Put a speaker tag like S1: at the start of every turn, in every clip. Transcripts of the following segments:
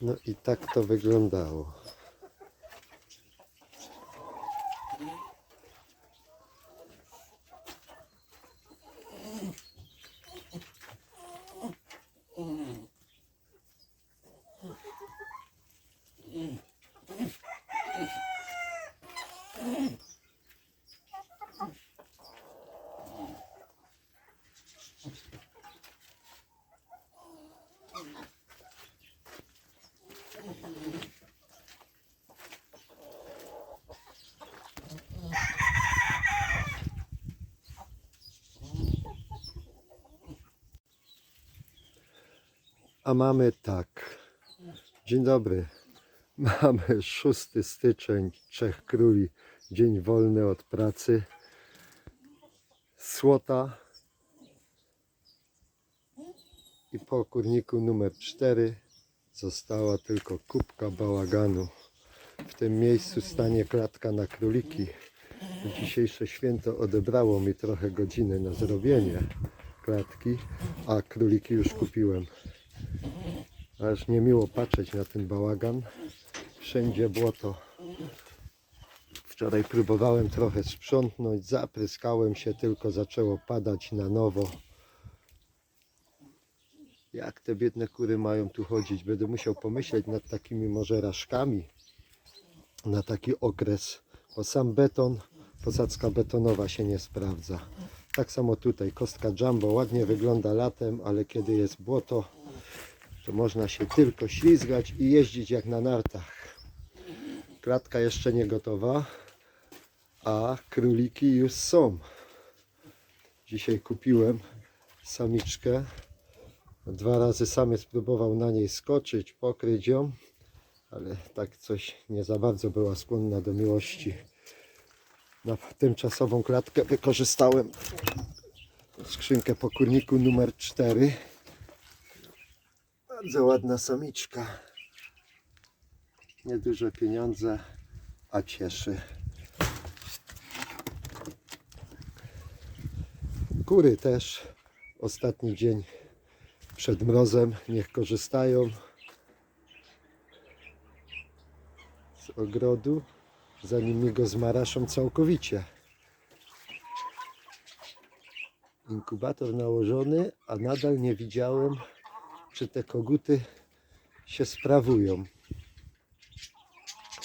S1: No i tak to wyglądało. A mamy tak. Dzień dobry. Mamy 6 styczeń, Trzech Króli, dzień wolny od pracy. Słota. I po kurniku numer 4 została tylko kubka bałaganu. W tym miejscu stanie klatka na króliki. Dzisiejsze święto odebrało mi trochę godziny na zrobienie klatki, a króliki już kupiłem. Aż niemiło patrzeć na ten bałagan. Wszędzie błoto. Wczoraj próbowałem trochę sprzątnąć, zapryskałem się, tylko zaczęło padać na nowo. Jak te biedne kury mają tu chodzić? Będę musiał pomyśleć nad takimi może na taki okres, bo sam beton, posadzka betonowa się nie sprawdza. Tak samo tutaj, kostka jumbo ładnie wygląda latem, ale kiedy jest błoto, to można się tylko ślizgać i jeździć jak na nartach. Klatka jeszcze nie gotowa, a króliki już są. Dzisiaj kupiłem samiczkę. Dwa razy samiec próbował na niej skoczyć, pokryć ją, ale tak coś nie za bardzo była skłonna do miłości. Na tymczasową klatkę wykorzystałem skrzynkę po kurniku numer 4. Bardzo ładna samiczka. Nieduże pieniądze, a cieszy. Kury też. Ostatni dzień przed mrozem. Niech korzystają z ogrodu, zanim mi go zmaraszą całkowicie. Inkubator nałożony, a nadal nie widziałem czy te koguty się sprawują.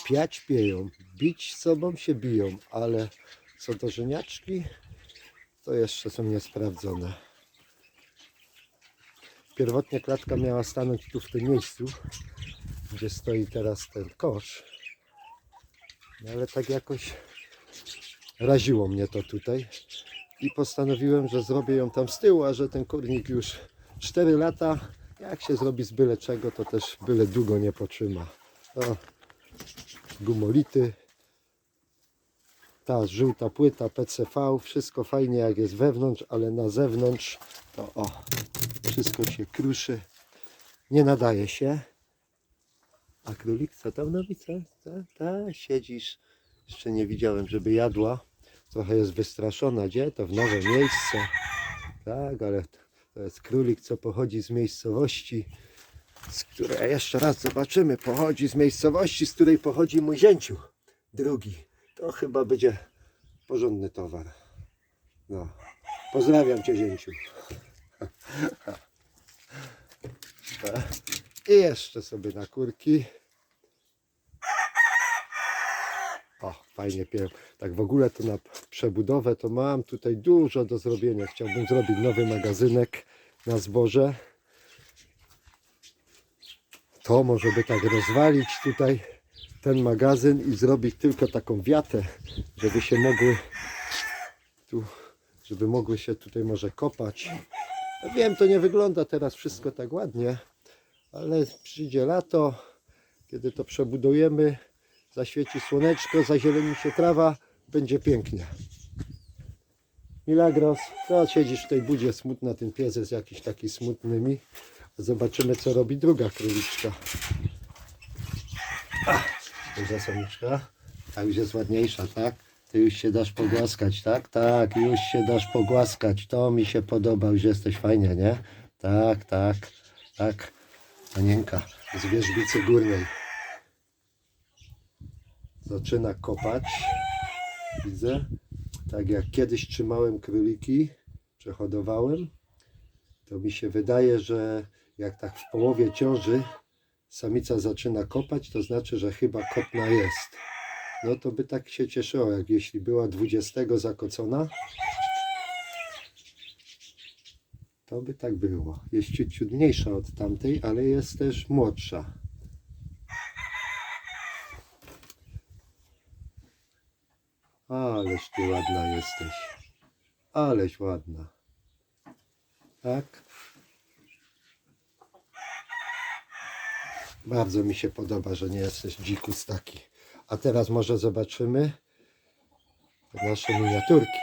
S1: Piać pieją, bić sobą się biją, ale co do żeniaczki, to jeszcze są niesprawdzone. Pierwotnie klatka miała stanąć tu w tym miejscu, gdzie stoi teraz ten kosz. No ale tak jakoś raziło mnie to tutaj i postanowiłem, że zrobię ją tam z tyłu, a że ten kurnik już 4 lata jak się zrobi z byle czego, to też byle długo nie potrzyma. O, gumolity, ta żółta płyta PCV, wszystko fajnie jak jest wewnątrz, ale na zewnątrz to o, wszystko się kruszy, nie nadaje się. A królik co tam? Co? Co? Ta, siedzisz. Jeszcze nie widziałem, żeby jadła. Trochę jest wystraszona. Gdzie? To w nowe miejsce. Tak, ale to jest królik, co pochodzi z miejscowości, z której jeszcze raz zobaczymy. Pochodzi z miejscowości, z której pochodzi mój zięciu. Drugi. To chyba będzie porządny towar. No. Pozdrawiam cię, zięciu. I jeszcze sobie na kurki. O, fajnie. Tak w ogóle to na przebudowę to mam tutaj dużo do zrobienia. Chciałbym zrobić nowy magazynek na zboże. To może by tak rozwalić tutaj ten magazyn i zrobić tylko taką wiatę, żeby się mogły tu, żeby mogły się tutaj może kopać. Ja wiem, to nie wygląda teraz wszystko tak ładnie, ale przyjdzie lato, kiedy to przebudujemy, zaświeci słoneczko, zazieleni się trawa, będzie pięknie. Milagros, to siedzisz w tej budzie smutna, ten pies jest jakiś taki smutny mi. Zobaczymy co robi druga króliczka. Duża samiczka. Ta już jest ładniejsza, tak? Ty już się dasz pogłaskać, tak? Tak, już się dasz pogłaskać. To mi się podoba, już jesteś fajnie, nie? Tak, tak, tak. Panienka. z wierzbicy górnej. Zaczyna kopać. Widzę. Tak jak kiedyś trzymałem króliki, przehodowałem, to mi się wydaje, że jak tak w połowie ciąży samica zaczyna kopać, to znaczy, że chyba kopna jest. No to by tak się cieszyło, jak jeśli była 20 zakocona, to by tak było. Jest ciut, ciut mniejsza od tamtej, ale jest też młodsza. Ależ ty ładna jesteś. Aleś ładna. Tak? Bardzo mi się podoba, że nie jesteś dzikus taki. A teraz może zobaczymy nasze miniaturki.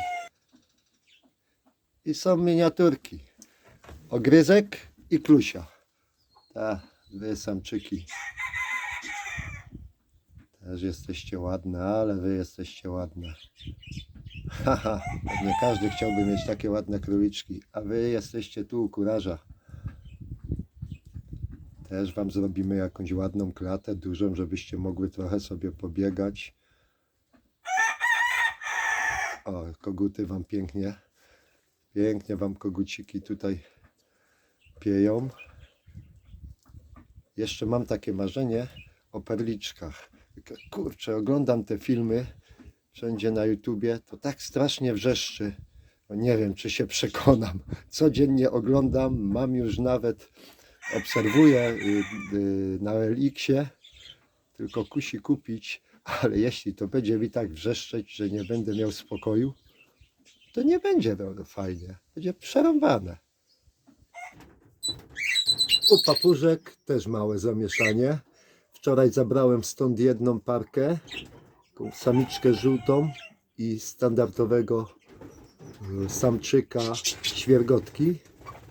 S1: I są miniaturki. Ogryzek i klusia. Ta, dwie samczyki. Też jesteście ładne, ale wy jesteście ładne. Haha, pewnie każdy chciałby mieć takie ładne króliczki, a wy jesteście tu u kurarza. Też wam zrobimy jakąś ładną klatę, dużą, żebyście mogły trochę sobie pobiegać. O, koguty wam pięknie, pięknie wam koguciki tutaj pieją. Jeszcze mam takie marzenie o perliczkach. Kurczę, oglądam te filmy wszędzie na YouTubie, to tak strasznie wrzeszczy. No nie wiem, czy się przekonam. Codziennie oglądam, mam już nawet, obserwuję y, y, na LX-ie, tylko kusi kupić, ale jeśli to będzie mi tak wrzeszczeć, że nie będę miał spokoju, to nie będzie to fajnie. Będzie przerąbane. U papużek też małe zamieszanie. Wczoraj zabrałem stąd jedną parkę, samiczkę żółtą i standardowego y, samczyka świergotki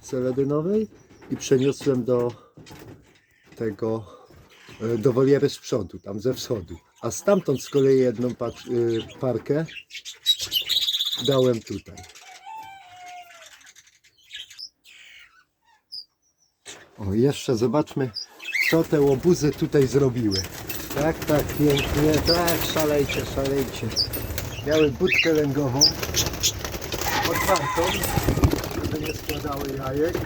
S1: seledynowej i przeniosłem do tego, y, do woliery z przodu, tam ze wschodu. A stamtąd z kolei jedną y, parkę dałem tutaj. O, jeszcze zobaczmy, co te łobuzy tutaj zrobiły. Tak, tak, pięknie, tak, szalejcie, szalejcie. Miały budkę lęgową, otwartą, żeby nie składały jajek.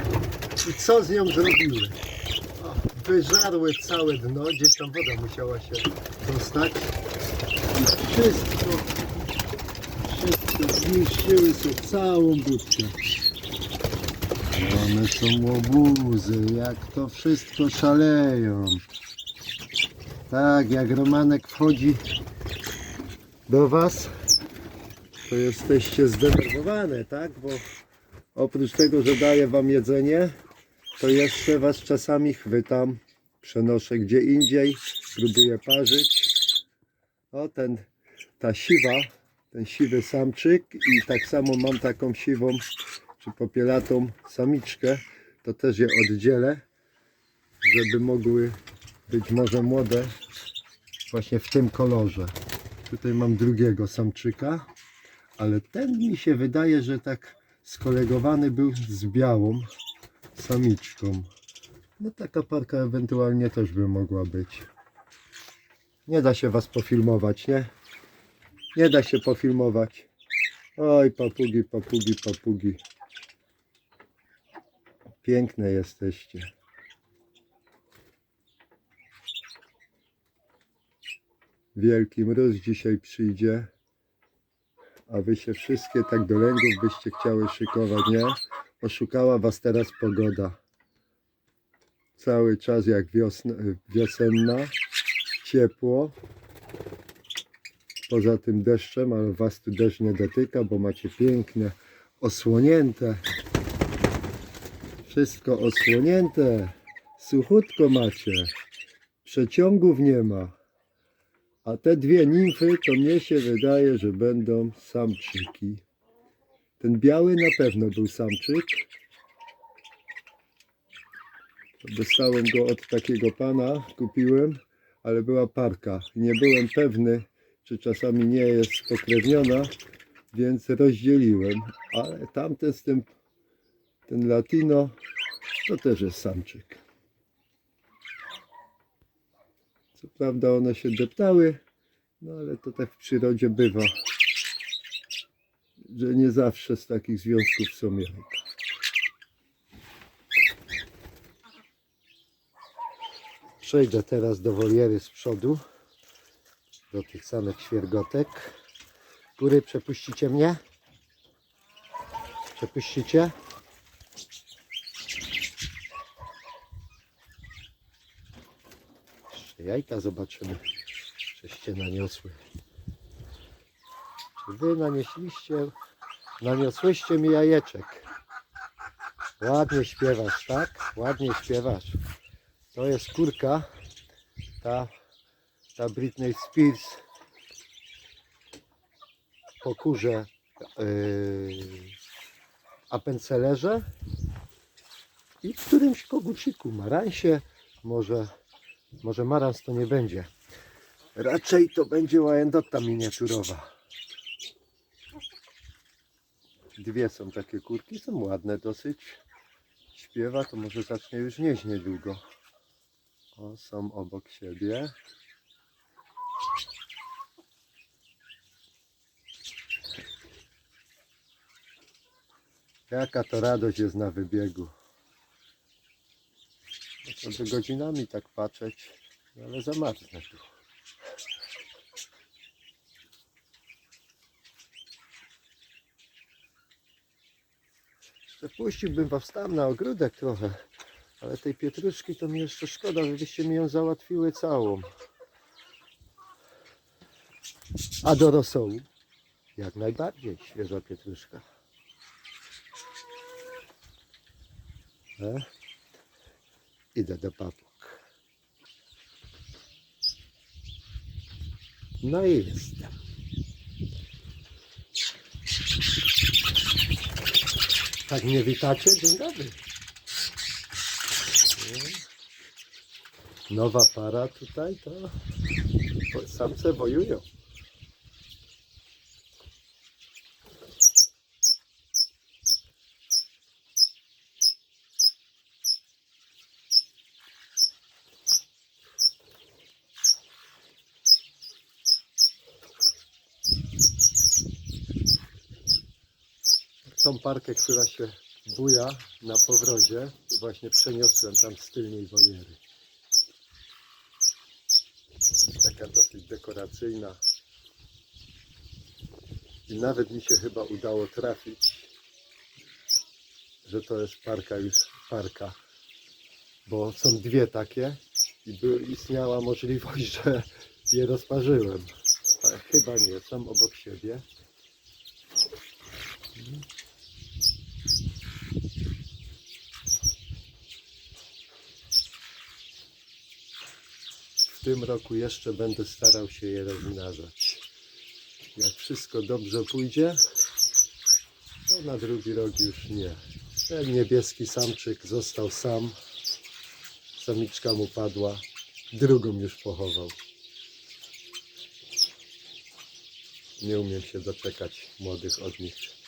S1: I co z nią zrobiły? O, wyżarły całe dno, gdzieś tam woda musiała się dostać. I wszystko, wszystko zniszczyły sobie całą budkę. One są łobuzy, jak to wszystko szaleją. Tak, jak Romanek wchodzi do Was, to jesteście zdenerwowane, tak? Bo oprócz tego, że daję Wam jedzenie, to jeszcze Was czasami chwytam, przenoszę gdzie indziej, próbuję parzyć. O, ten, ta siwa, ten siwy samczyk i tak samo mam taką siwą czy popielatą samiczkę, to też je oddzielę, żeby mogły być może młode właśnie w tym kolorze. Tutaj mam drugiego samczyka, ale ten mi się wydaje, że tak skolegowany był z białą samiczką. No taka parka ewentualnie też by mogła być. Nie da się was pofilmować, nie? Nie da się pofilmować. Oj, papugi, papugi, papugi. Piękne jesteście. Wielki mróz dzisiaj przyjdzie, a wy się wszystkie tak do lęgów byście chciały szykować, nie? Oszukała was teraz pogoda. Cały czas jak wiosna, wiosenna, ciepło. Poza tym deszczem, ale was tu deszcz nie dotyka, bo macie piękne, osłonięte wszystko osłonięte. Suchutko macie. Przeciągów nie ma. A te dwie nimfy to mnie się wydaje, że będą samczyki. Ten biały na pewno był samczyk. Dostałem go od takiego pana, kupiłem, ale była parka. Nie byłem pewny, czy czasami nie jest spokrewniona, więc rozdzieliłem. Ale tamten z tym ten latino to też jest samczyk. Co prawda one się deptały, no ale to tak w przyrodzie bywa, że nie zawsze z takich związków są jajka. Przejdę teraz do woliery z przodu, do tych samych świergotek. Góry, przepuścicie mnie? Przepuścicie? Jeszcze jajka zobaczymy, żeście naniosły. Czy wy nanieśliście, naniosłyście mi jajeczek? Ładnie śpiewasz, tak? Ładnie śpiewasz. To jest kurka, ta, ta Britney Spears po kurze yy, apencelerze i w którymś koguciku, maransie, może, może marans to nie będzie. Raczej to będzie łajędota miniaturowa. Dwie są takie kurki, są ładne dosyć. Śpiewa, to może zacznie już nieść niedługo. O, są obok siebie. Jaka to radość jest na wybiegu. By godzinami tak patrzeć, ale zamarznę tu. Jeszcze puściłbym was tam na ogródek trochę, ale tej pietruszki to mi jeszcze szkoda, żebyście mi ją załatwiły całą. A do rosołu? Jak najbardziej świeża pietruszka. E? Idę do papug. No i jestem. Tak mnie witacie? Dzień dobry. Nowa para tutaj to samce wojują. Tą parkę, która się buja na powrozie, właśnie przeniosłem tam z tylnej woliery. Taka dosyć dekoracyjna. I nawet mi się chyba udało trafić, że to jest parka już parka. Bo są dwie takie i by, istniała możliwość, że je rozparzyłem. Ale chyba nie, są obok siebie. Tym roku jeszcze będę starał się je rozmnażać. Jak wszystko dobrze pójdzie, to na drugi rok już nie. Ten niebieski samczyk został sam. Samiczka mu padła. Drugą już pochował. Nie umiem się doczekać młodych od nich.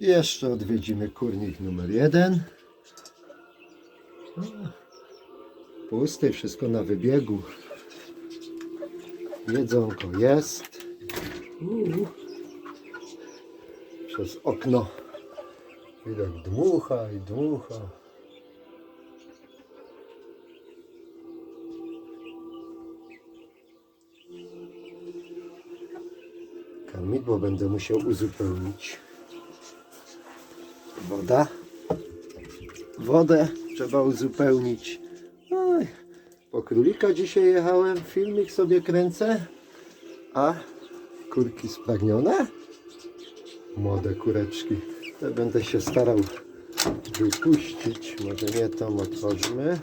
S1: Jeszcze odwiedzimy kurnik numer jeden. Pusty, wszystko na wybiegu. Jedzonko jest. Przez okno widok dmucha i dmucha. Karmidło będę musiał uzupełnić. Woda. Wodę trzeba uzupełnić. Oj, po królika dzisiaj jechałem, filmik sobie kręcę. A kurki spragnione? Młode kureczki. Te będę się starał wypuścić. Może nie tą otworzymy.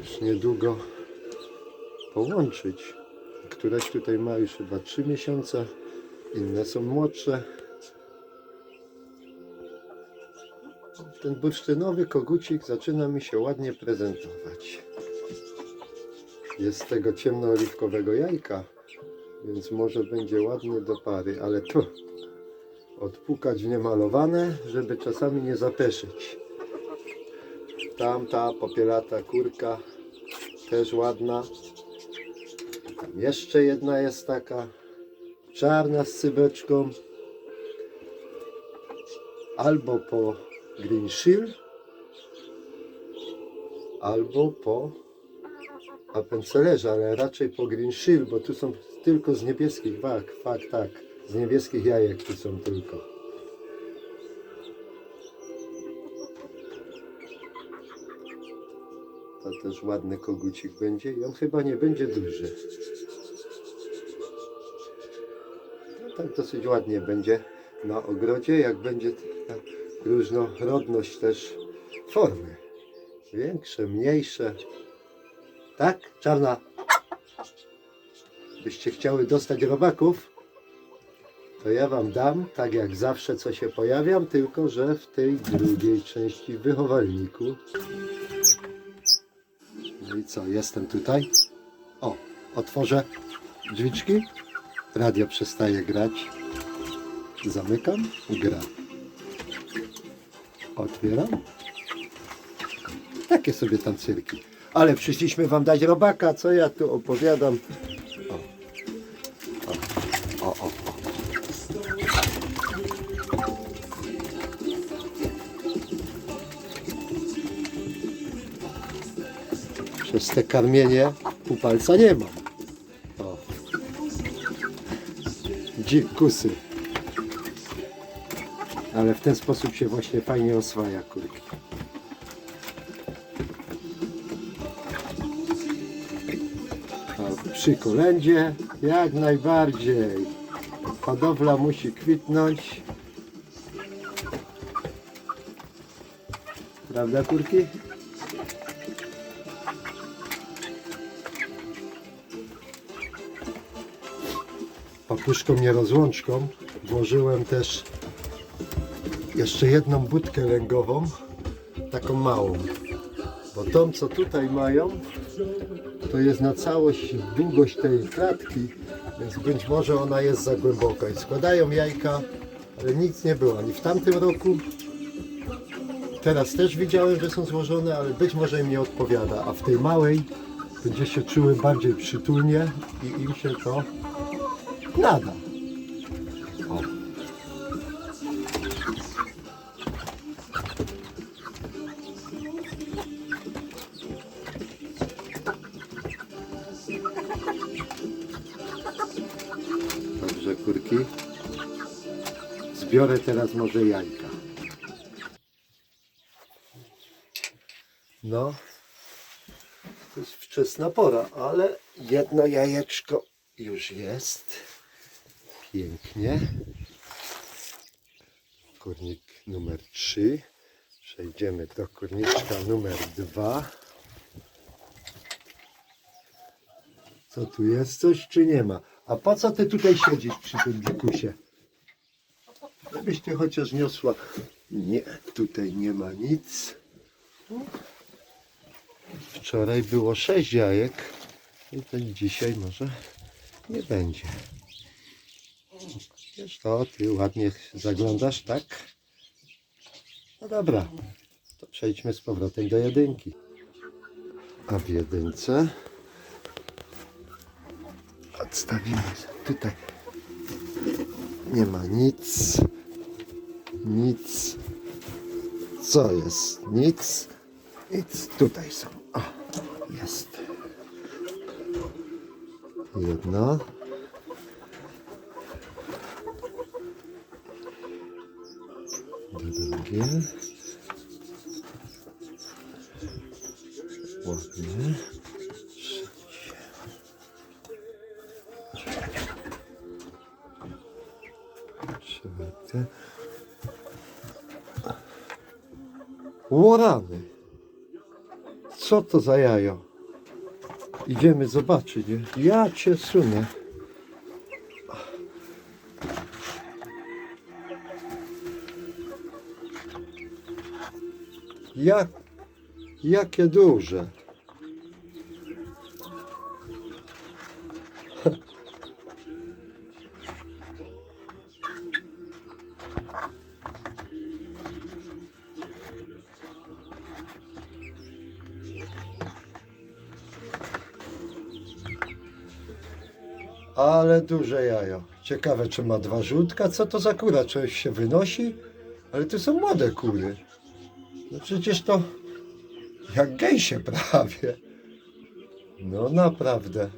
S1: Już niedługo połączyć. Któraś tutaj ma już chyba 3 miesiące, inne są młodsze. Ten bursztynowy kogucik zaczyna mi się ładnie prezentować. Jest z tego ciemnooliwkowego jajka, więc może będzie ładny do pary, ale to odpukać w niemalowane, żeby czasami nie zapeszyć. Tamta popielata kurka też ładna. Tam jeszcze jedna jest taka czarna z cybeczką. Albo po Green Shield, albo po Appencellerze, ale raczej po Green Shield, bo tu są tylko z niebieskich wag, fakt tak, z niebieskich jajek tu są tylko. To też ładny kogucik będzie i on chyba nie będzie duży. No tak dosyć ładnie będzie na ogrodzie, jak będzie ta różnorodność też formy. Większe, mniejsze. Tak? Czarna. Byście chciały dostać robaków, to ja wam dam, tak jak zawsze, co się pojawiam, tylko że w tej drugiej części wychowalniku. No i co, jestem tutaj. O, otworzę drzwiczki. Radio przestaje grać. Zamykam, gra. Otwieram. Takie sobie tam cyrki. Ale przyszliśmy wam dać robaka, co ja tu opowiadam. O, o, o, o. Przez te karmienie pół nie mam. O. Dzikusy. Ale w ten sposób się właśnie fajnie oswaja kurki. A przy kolędzie jak najbardziej. Hodowla musi kwitnąć. Prawda kurki? papuszką nierozłączką włożyłem też jeszcze jedną budkę lęgową, taką małą. Bo tą, co tutaj mają, to jest na całość długość tej klatki, więc być może ona jest za głęboka. I składają jajka, ale nic nie było ani w tamtym roku. Teraz też widziałem, że są złożone, ale być może im nie odpowiada. A w tej małej będzie się czuły bardziej przytulnie i im się to nada. Zbiorę teraz może jajka. No, to jest wczesna pora, ale jedno jajeczko już jest. Pięknie. Kurnik numer 3. Przejdziemy do kurniczka numer 2. Co tu jest? Coś czy nie ma? A po co ty tutaj siedzisz przy tym dzikusie? Żebyś ty chociaż niosła. Nie, tutaj nie ma nic. Wczoraj było 6 jajek. I to dzisiaj może nie będzie. Wiesz to, ty ładnie zaglądasz, tak? No dobra, to przejdźmy z powrotem do jedynki. A w jedynce odstawimy tutaj. Nie ma nic. Nic. Co jest? Nic. Nic. Tutaj są. O, jest. Jedno. Drugie. Ładnie. Łorany. Co to za jajo? Idziemy zobaczyć. nie? Ja cię sunę. Jak, jakie duże. Ale duże jajo. Ciekawe, czy ma dwa żółtka. Co to za kura? Coś się wynosi? Ale to są młode kury. No przecież to jak gejsie prawie. No naprawdę.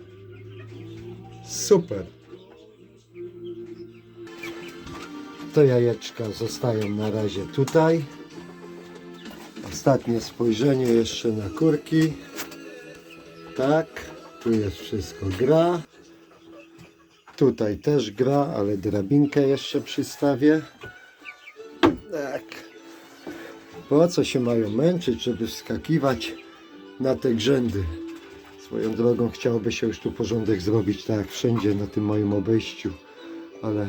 S1: Super. To jajeczka zostają na razie tutaj. Ostatnie spojrzenie jeszcze na kurki. Tak, tu jest wszystko gra. Tutaj też gra, ale drabinkę jeszcze przystawię. Tak. Po co się mają męczyć, żeby wskakiwać na te grzędy? Swoją drogą chciałoby się już tu porządek zrobić, tak jak wszędzie na tym moim obejściu. Ale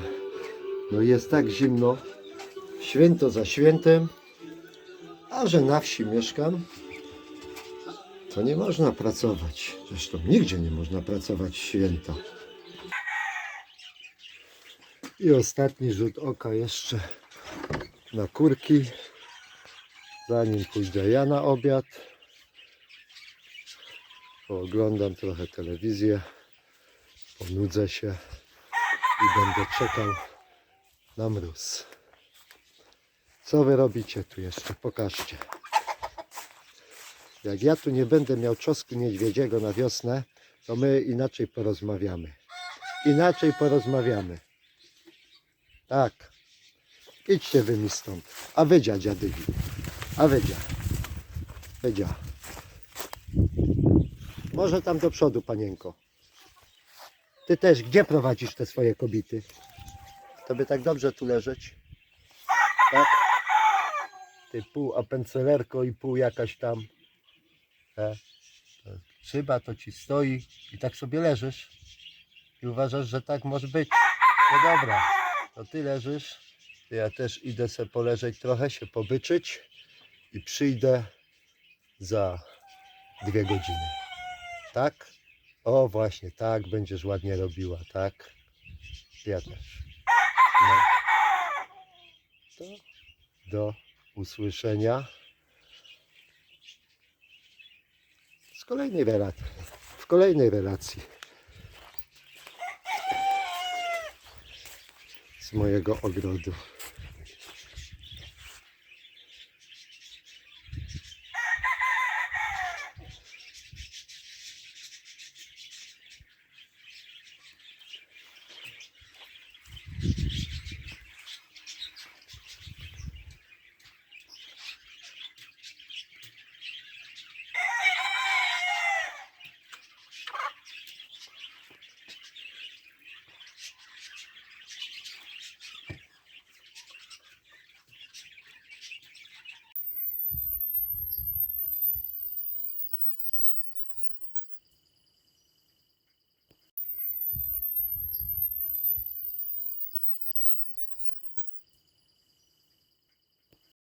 S1: no jest tak zimno, święto za świętem, a że na wsi mieszkam, to nie można pracować. Zresztą nigdzie nie można pracować w święto. I ostatni rzut oka jeszcze na kurki. Zanim pójdę ja na obiad, pooglądam trochę telewizję, ponudzę się i będę czekał na mróz. Co wy robicie tu jeszcze? Pokażcie. Jak ja tu nie będę miał czosku niedźwiedziego na wiosnę, to my inaczej porozmawiamy. Inaczej porozmawiamy. Tak. Idźcie wy mi stąd. A wydzia dziadygi. A wydzia. Wydzia. Może tam do przodu, panienko. Ty też, gdzie prowadzisz te swoje kobiety? Tobie tak dobrze tu leżeć? Tak? Ty pół apencelerko i pół jakaś tam. E? To to ci stoi i tak sobie leżysz. I uważasz, że tak może być. No dobra, to ty leżysz. Ja też idę sobie poleżeć trochę, się pobyczyć i przyjdę za dwie godziny. Tak? O właśnie, tak będziesz ładnie robiła, tak? Ja też. No. To do usłyszenia z kolejnej relacji. W kolejnej relacji. Mojego ogrodu.